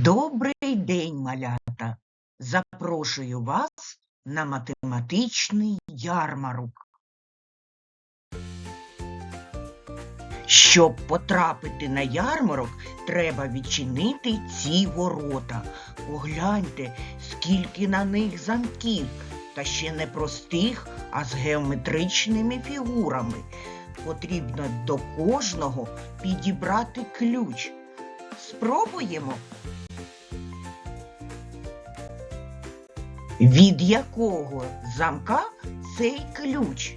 Добрий день, малята! Запрошую вас на математичний ярмарок. Щоб потрапити на ярмарок, треба відчинити ці ворота. Погляньте, скільки на них замків, та ще не простих, а з геометричними фігурами. Потрібно до кожного підібрати ключ. Спробуємо. Від якого замка цей ключ?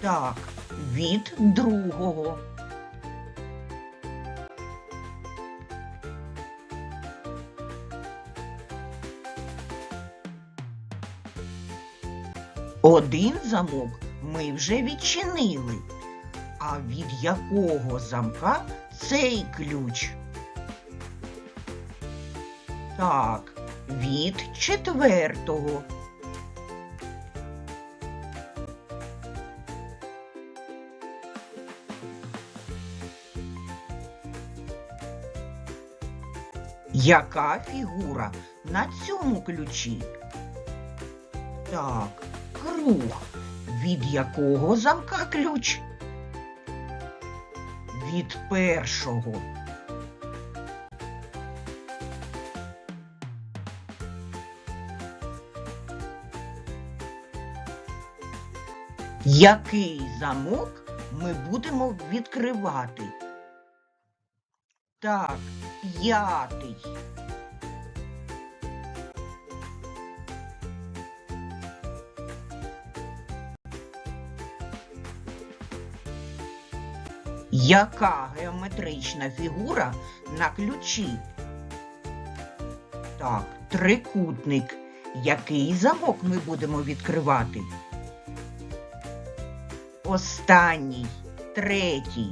Так, від другого. Один замок ми вже відчинили. А від якого замка цей ключ? Так, від четвертого. Яка фігура на цьому ключі? Так, круг. Від якого замка ключ? Від першого. Який замок ми будемо відкривати? Так, п'ятий. Яка геометрична фігура на ключі? Так, трикутник. Який замок ми будемо відкривати? Останній, третій.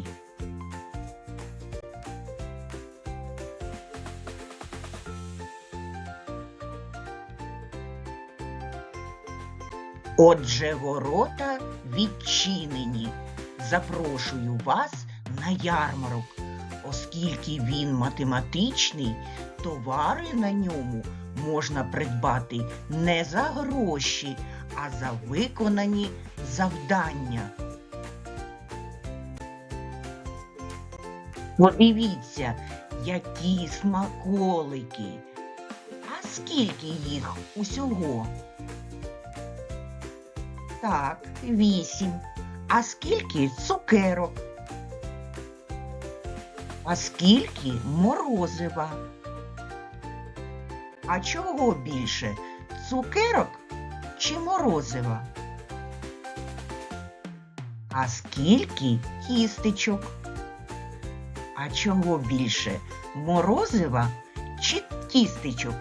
Отже, ворота відчинені. Запрошую вас на ярмарок. Оскільки він математичний, товари на ньому можна придбати не за гроші, а за виконані завдання. Подивіться, які смаколики. А скільки їх усього? Так, вісім. А скільки цукерок? А скільки морозива? А чого більше? Цукерок чи морозива? А скільки кістечок? А чого більше? Морозива чи кістечок?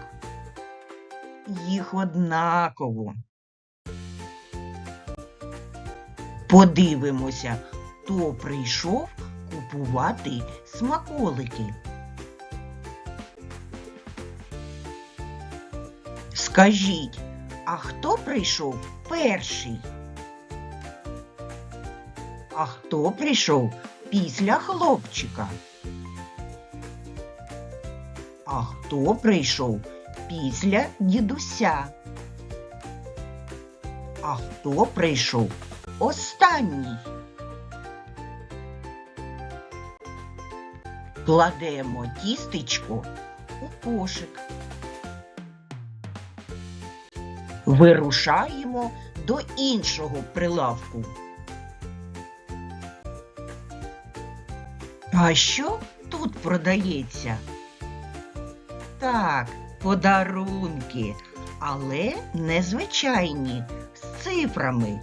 Їх однаково. Подивимося, хто прийшов купувати смаколики. Скажіть, а хто прийшов перший? А хто прийшов після хлопчика? А хто прийшов після дідуся? А хто прийшов останній? Кладемо тістечко у кошик. Вирушаємо до іншого прилавку. А що тут продається? Так, подарунки, але незвичайні, з цифрами.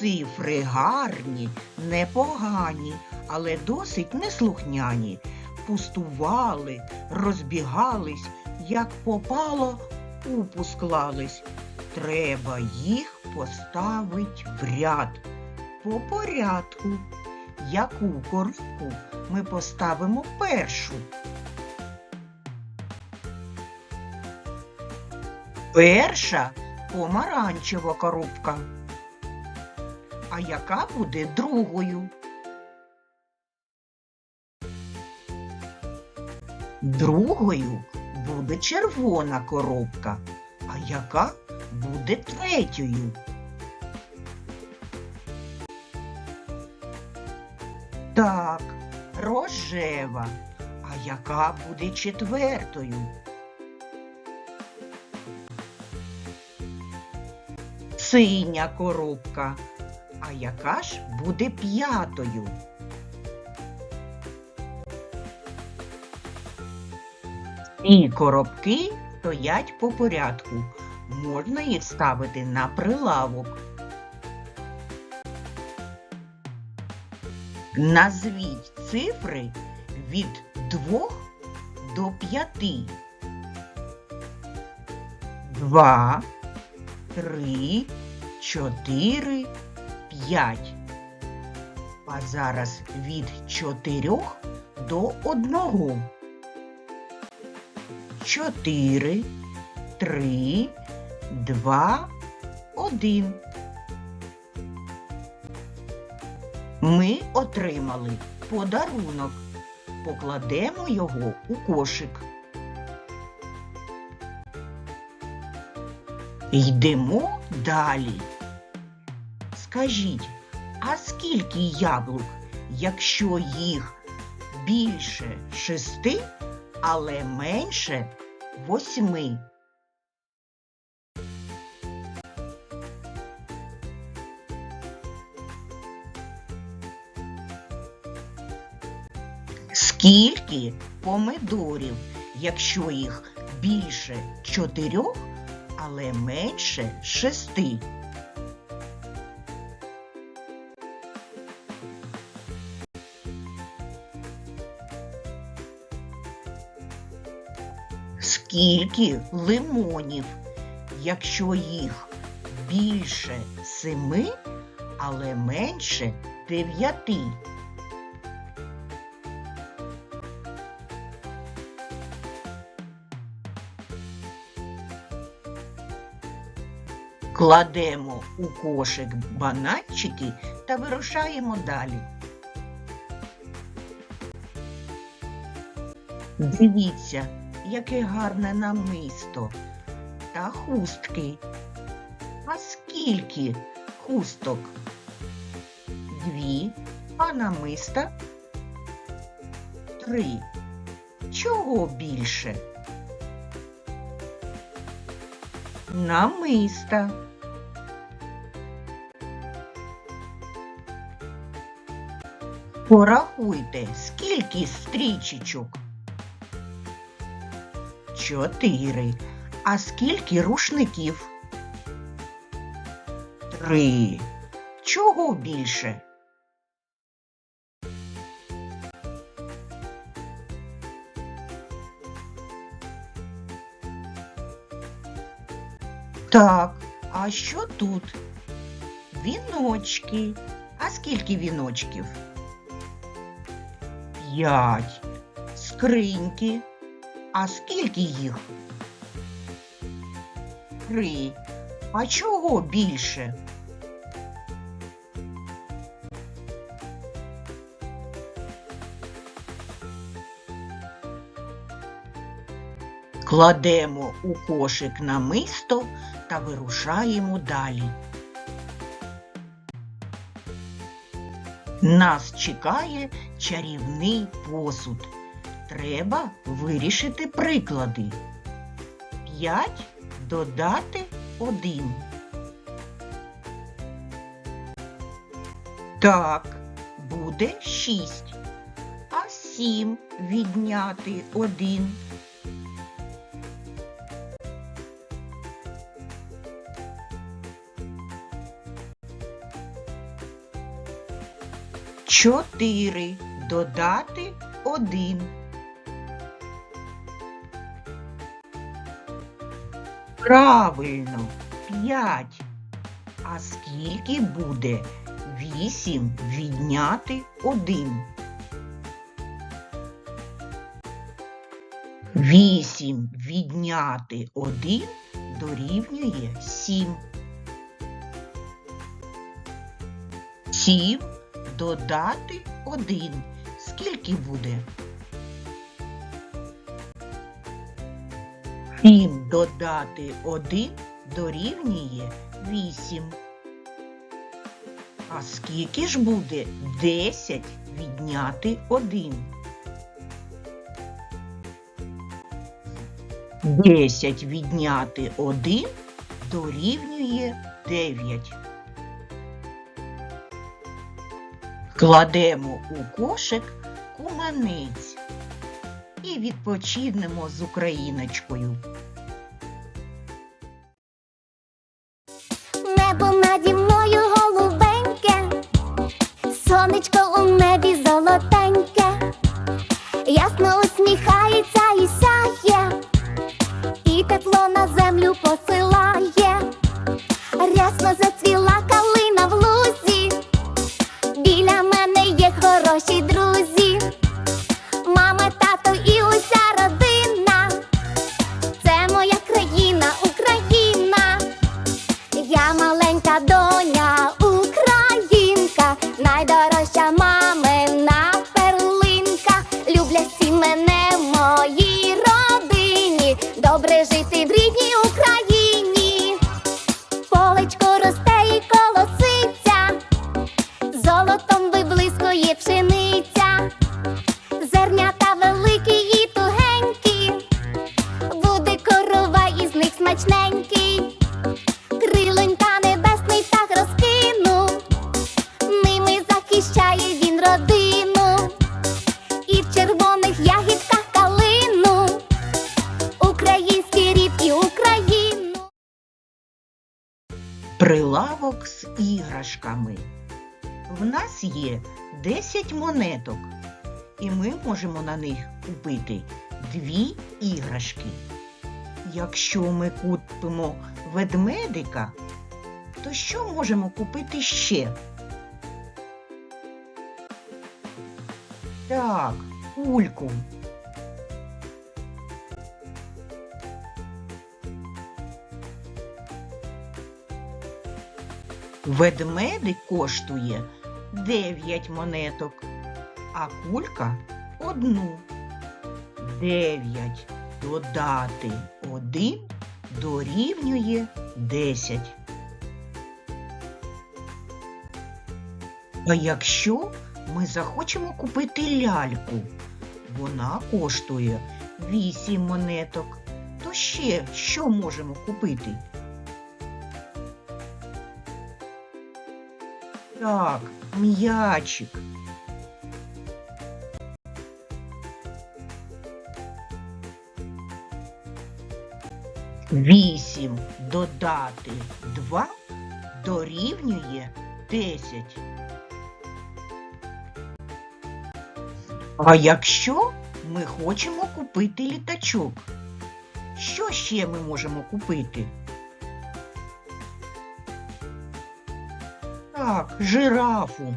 Цифри гарні, непогані, але досить неслухняні. Пустували, розбігались, як попало, купу склались. Треба їх поставить в ряд. По порядку. Яку коробку ми поставимо першу? Перша помаранчева коробка. А яка буде другою? Другою буде червона коробка. А яка буде третьою? Так, рожева. А яка буде четвертою? Синя коробка. А яка ж буде п'ятою? Ці коробки стоять по порядку. Можна їх ставити на прилавок. Назвіть цифри від 2 до 5. 2, 3, 4, 5. А зараз від 4 до 1. 4, 3, 2, 1. Ми отримали подарунок. Покладемо його у кошик. Йдемо далі. Скажіть, а скільки яблук, якщо їх більше шести, але менше восьми? Скільки помидорів, якщо їх більше чотирьох, але менше шести? Скільки лимонів, якщо їх більше семи, але менше дев'яти? Кладемо у кошик бананчики та вирушаємо далі. Дивіться, яке гарне намисто та хустки. А скільки хусток? Дві, а намиста? Три. Чого більше? Намиста. Порахуйте, скільки стрічечок? Чотири. А скільки рушників? Три. Чого більше? Так, а що тут? Віночки. А скільки віночків? П'ять. Скриньки. А скільки їх? Три. А чого більше? Кладемо у кошик намисто та вирушаємо далі. Нас чекає чарівний посуд. Треба вирішити приклади. П'ять додати один. Так, буде шість. А сім відняти один. Чотири додати один. Правильно, п'ять. А скільки буде вісім відняти один? Вісім відняти один дорівнює сім. Сім додати один. Скільки буде? Сім додати один дорівнює вісім. А скільки ж буде 10 відняти 1? 10 відняти 1 дорівнює 9. Кладемо у кошик куманець і відпочинемо з Україночкою. Зернята великі і тугенькі, буде корова із них смачненький. Крилонька небесний так розкинув, ними захищає він родину, і в червоних ягідках калину, український рід і Україну. Прилавок з іграшками. В нас є 10 монеток, і ми можемо на них купити дві іграшки. Якщо ми купимо ведмедика, то що можемо купити ще? Так, кульку. Ведмедик коштує 9 монеток, а кулька одну. 9 додати 1 дорівнює 10. А якщо ми захочемо купити ляльку, вона коштує 8 монеток, то ще що можемо купити? Так, м'ячик. Вісім додати два дорівнює десять. А якщо ми хочемо купити літачок, що ще ми можемо купити? Так, жирафу.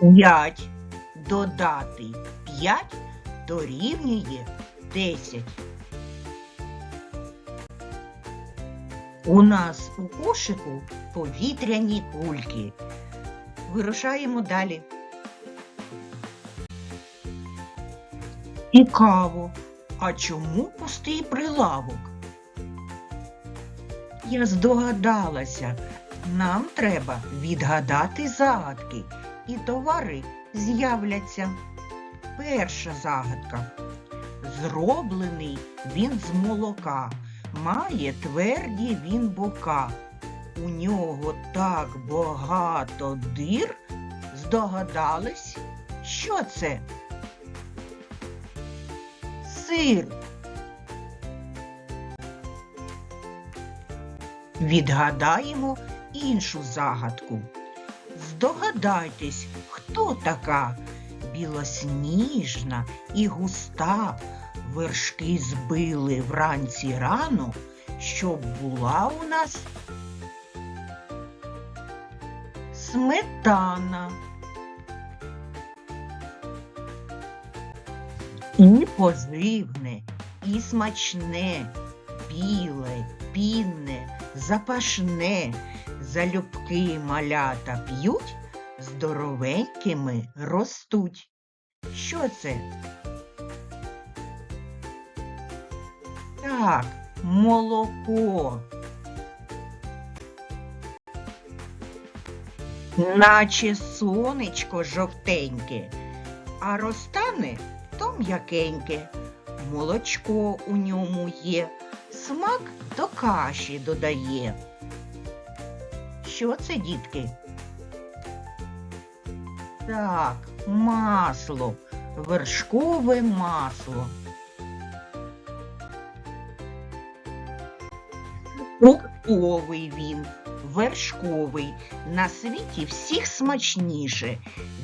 П'ять додати п'ять дорівнює десять. У нас у кошику повітряні кульки. Вирушаємо далі. Цікаво, а чому пустий прилавок? Я здогадалася, нам треба відгадати загадки, і товари з'являться. Перша загадка. Зроблений він з молока, має тверді він бока. У нього так багато дир. Здогадались, що це? Сир. Відгадаємо іншу загадку. Здогадайтесь, хто така? Білосніжна і густа. Вершки збили вранці рано, щоб була у нас? Сметана. І позивне, і смачне, біле, пінне, запашне, залюбки малята п'ють, здоровенькими ростуть. Що це? Так, молоко. Наче сонечко жовтеньке, а розтане то м'якеньке. Молочко у ньому є, смак до каші додає. Що це, дітки? Так, масло, вершкове масло. Фруктовий він, вершковий, на світі всіх смачніше.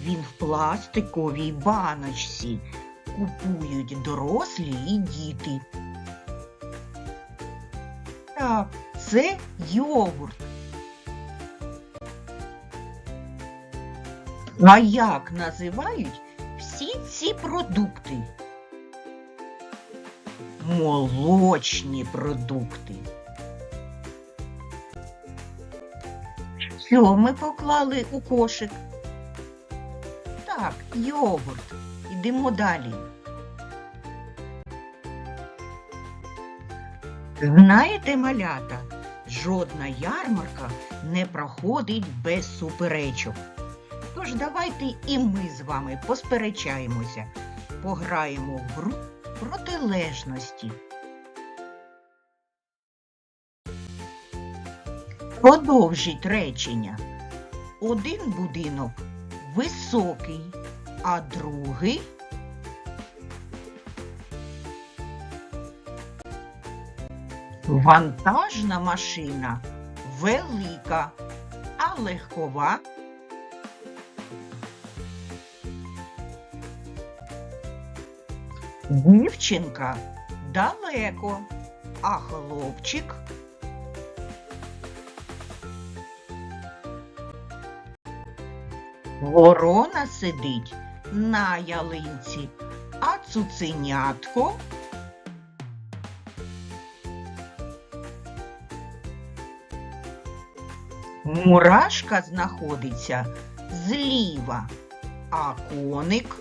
Він в пластиковій баночці. Купують дорослі і діти. Так, це йогурт. А як називають всі ці продукти? Молочні продукти. Що ми поклали у кошик? Так, йогурт. Ідемо далі. Знаєте, малята, жодна ярмарка не проходить без суперечок. Тож давайте і ми з вами посперечаємося, пограємо в гру протилежності. Продовжіть речення. Один будинок високий, а другий вантажна машина велика, а легкова Дівчинка далеко, а хлопчик? Ворона сидить на ялинці, а цуценятко? Мурашка знаходиться зліва, а коник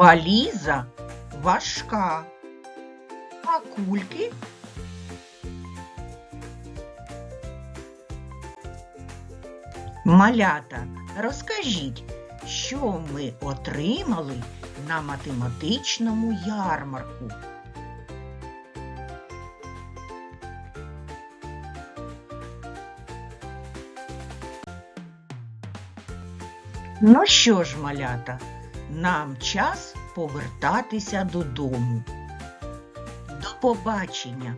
Валіза важка, а кульки Малята, розкажіть, що ми отримали на математичному ярмарку? Ну що ж, малята, нам час повертатися додому. До побачення!